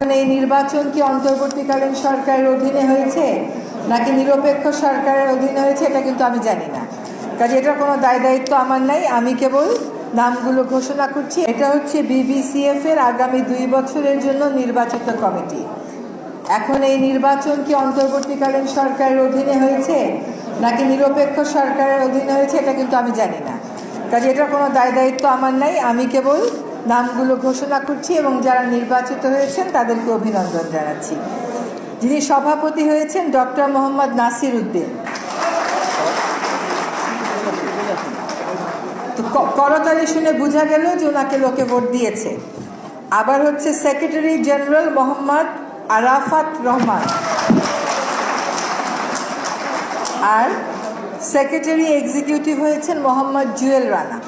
এই নির্বাচন কি অন্তর্বর্তীকালীন সরকারের অধীনে হয়েছে নাকি নিরপেক্ষ সরকারের অধীনে হয়েছে এটা কিন্তু আমি জানি না। কাজে এটার কোনো দায় দায়িত্ব আমার নাই, আমি কেবল নামগুলো ঘোষণা করছি। এটা হচ্ছে বিবিসিএফ এর আগামী দুই বছরের জন্য নির্বাচিত কমিটি। এখন এই নির্বাচন কি অন্তর্বর্তীকালীন সরকারের অধীনে হয়েছে নাকি নিরপেক্ষ সরকারের অধীনে হয়েছে এটা কিন্তু আমি জানি না। কাজে এটার কোনো দায় দায়িত্ব আমার নাই, আমি কেবল নামগুলো ঘোষণা করছি এবং যারা নির্বাচিত হয়েছেন তাদেরকে অভিনন্দন জানাচ্ছি। যিনি সভাপতি হয়েছেন ডক্টর মোহাম্মদ নাসির উদ্দিন। করতালি শুনে বোঝা গেল যে ওনাকে লোকে ভোট দিয়েছে। আবার হচ্ছে সেক্রেটারি জেনারেল মোহাম্মদ আরাফাত রহমান। আর সেক্রেটারি এক্সিকিউটিভ হয়েছেন মোহাম্মদ জুয়েল রানা।